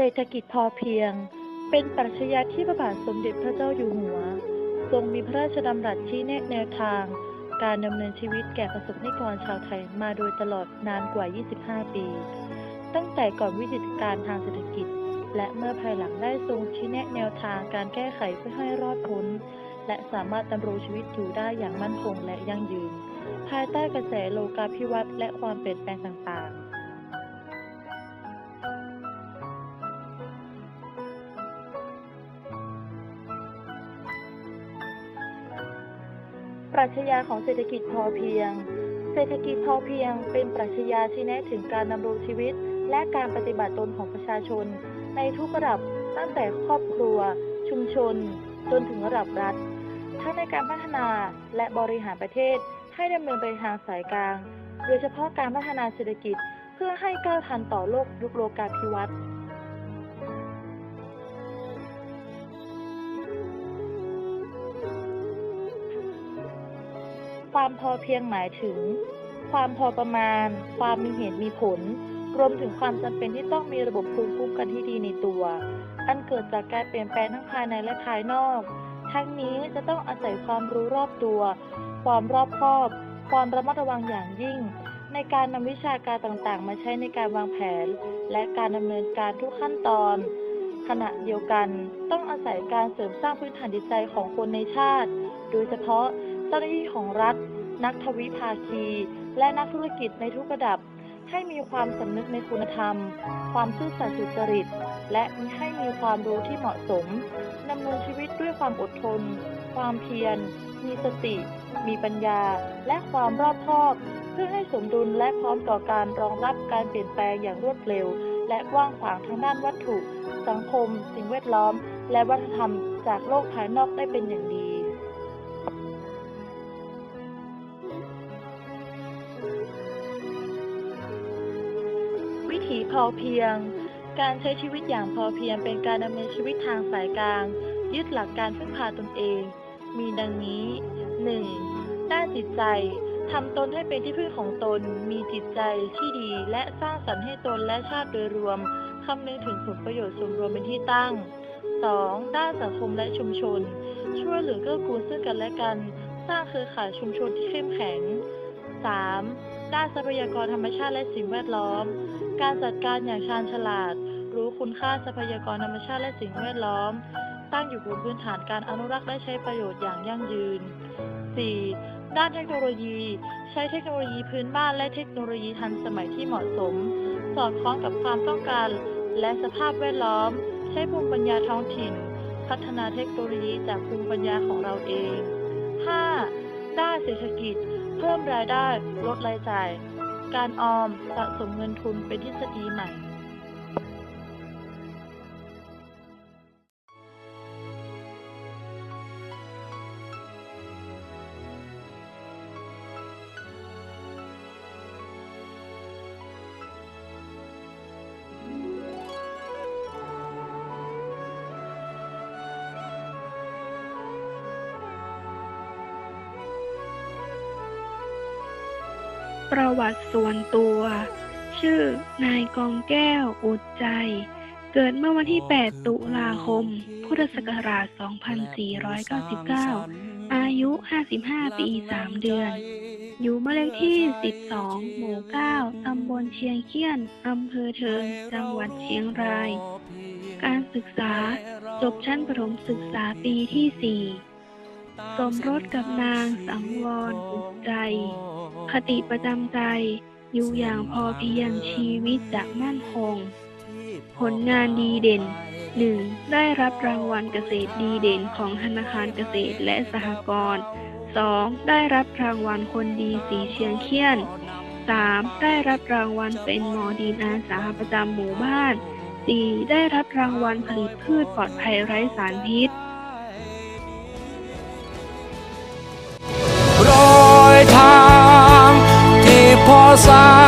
เศรษฐกิจพอเพียง เป็นปรัชญาที่พระบาทสมเด็จพระเจ้าอยู่หัว ทรงมีพระราชดำรัสชี้แนะแนวทาง การดำเนินชีวิตแก่ประสบนิกรชาวไทยมาโดยตลอดนานกว่า 25 ปี ตั้งแต่ก่อนวิกฤตการทางเศรษฐกิจ และเมื่อภายหลังได้ทรงชี้แนะแนวทางการแก้ไขเพื่อให้รอดพ้นและสามารถดำรงชีวิตอยู่ได้อย่างมั่นคงและยั่งยืน ภายใต้กระแสโลกาภิวัตน์และความเปลี่ยนแปลงต่างๆ รัชญาของเศรษฐกิจพอเพียง เศรษฐกิจพอเพียง เป็นปรัชญาชี้แนะถึงการดำรงชีวิต และการปฏิบัติตนของประชาชน ในทุกระดับตั้งแต่ครอบครัว ชุมชน จนถึงระดับรัฐ ทั้งในการพัฒนาและบริหารประเทศให้ดำเนินไปทางสายกลาง โดยเฉพาะการพัฒนาเศรษฐกิจเพื่อให้ก้าวทันต่อโลกยุคโลกาภิวัตน์ ความพอเพียงหมายถึง ความพอประมาณ ความมีเหตุมีผล รวมถึงความจำเป็นที่ต้องมีระบบภูมิคุ้มกันที่ดีในตัว อันเกิดจากการเปลี่ยนแปลงทั้งภายในและภายนอก ทั้งนี้จะต้องอาศัยความรู้รอบตัว ความรอบคอบ ความระมัดระวังอย่างยิ่ง ในการนำวิชาการต่างๆ มาใช้ในการวางแผน และการดำเนินการทุกขั้นตอน ขณะเดียวกัน ต้องอาศัยการเสริมสร้างพื้นฐานจิตใจของคนในชาติ โดยเฉพาะ เจ้าหน้าที่ของรัฐ นักทวิภาคี และนักธุรกิจในทุกระดับ ให้มีความสำนึกในคุณธรรม ความซื่อสัตย์สุจริต และให้มีความรู้ที่เหมาะสมดำเนินชีวิตด้วยความอดทน ความเพียร มีสติ มีปัญญา และความรอบคอบ เพื่อให้สมดุลและพร้อมต่อการรองรับการเปลี่ยนแปลงอย่างรวดเร็ว และกว้างขวางทางด้านวัตถุ สังคม สิ่งแวดล้อม และวัฒนธรรมจากโลกภายนอกได้เป็นอย่างดี ถีพอเพียง การใช้ชีวิตอย่างพอเพียงเป็นการดำเนินชีวิตทางสายกลาง ยึดหลักการพึ่งพาตนเอง มีดังนี้ 1. ด้านจิตใจทำตนให้เป็นที่พึ่งของตน มีจิตใจที่ดี และสร้างสรรค์ให้ตนและชาติโดยรวม คำนึงถึงผลประโยชน์ส่วนรวมเป็นที่ตั้ง 2. ด้านสังคมและชุมชน ช่วยเหลือเกื้อกูลซึ่งกันและกัน สร้างเครือข่ายชุมชนที่เข้มแข็ง 3. ด้านทรัพยากรธรรมชาติและสิ่งแวดล้อม การจัดการอย่างชาญฉลาด รู้คุณค่าทรัพยากรธรรมชาติและสิ่งแวดล้อม ตั้งอยู่บนพื้นฐานการอนุรักษ์และใช้ประโยชน์อย่างยั่งยืน 4. ด้านเทคโนโลยี ใช้เทคโนโลยีพื้นบ้านและเทคโนโลยีทันสมัยที่เหมาะสม สอดคล้องกับความต้องการและสภาพแวดล้อม ใช้ภูมิปัญญาท้องถิ่น พัฒนาเทคโนโลยีจากภูมิปัญญาของเราเอง 5. ด้านเศรษฐกิจ เพิ่มรายได้ ลดรายจ่าย การออมสะสมเงินทุนเป็นทฤษฎีใหม่ ประวัติส่วนตัว ชื่อ นายกองแก้ว อุดใจ เกิดเมื่อวันที่ 8 ตุลาคม พุทธศักราช 2499 อายุ 55 ปี 3 เดือน อยู่บ้านเลขที่ 12 หมู่ 9 ตำบลเชียงเคียน อำเภอเทิง จังหวัดเชียงราย การศึกษา จบชั้นประถมศึกษาปีที่ 4 สมรสกับนางสังวรอุดใจ คติประจำใจ อยู่อย่างพอเพียงชีวิตจะมั่นคง ผลงานดีเด่น 1. ได้รับรางวัลเกษตรดีเด่นของธนาคารเกษตรและสหกรณ์ 2. ได้รับรางวัลคนดีสีเชียงเคียน 3. ได้รับรางวัลเป็นหมอดีนอาสาประจำหมู่บ้าน 4. ได้รับรางวัลผลิตพืชปลอดภัยไร้สารพิษ พอสา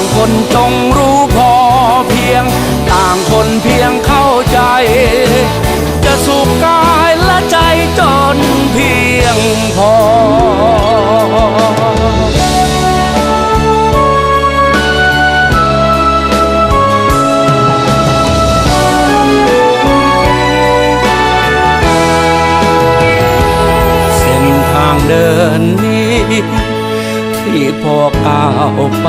างคนจงรู้พอเพียง ต่างคนเพียงเข้าใจ จะสุขกายและใจจนเพียงพอเส้นทางเดินนี้ที่พ่อก้าวไป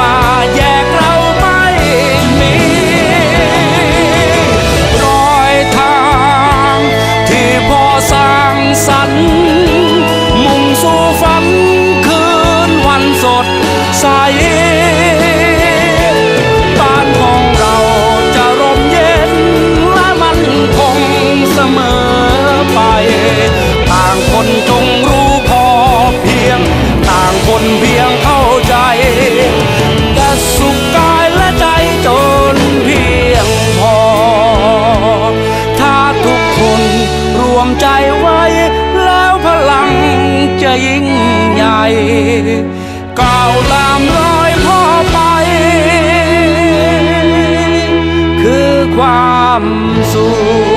มาแยกเราไม่มีรอยทางที่พอสร้างสรรค์มุ่งสู่ฝันคืนวันสดใส ก้าวลามรอยพ่อไป คือความสุข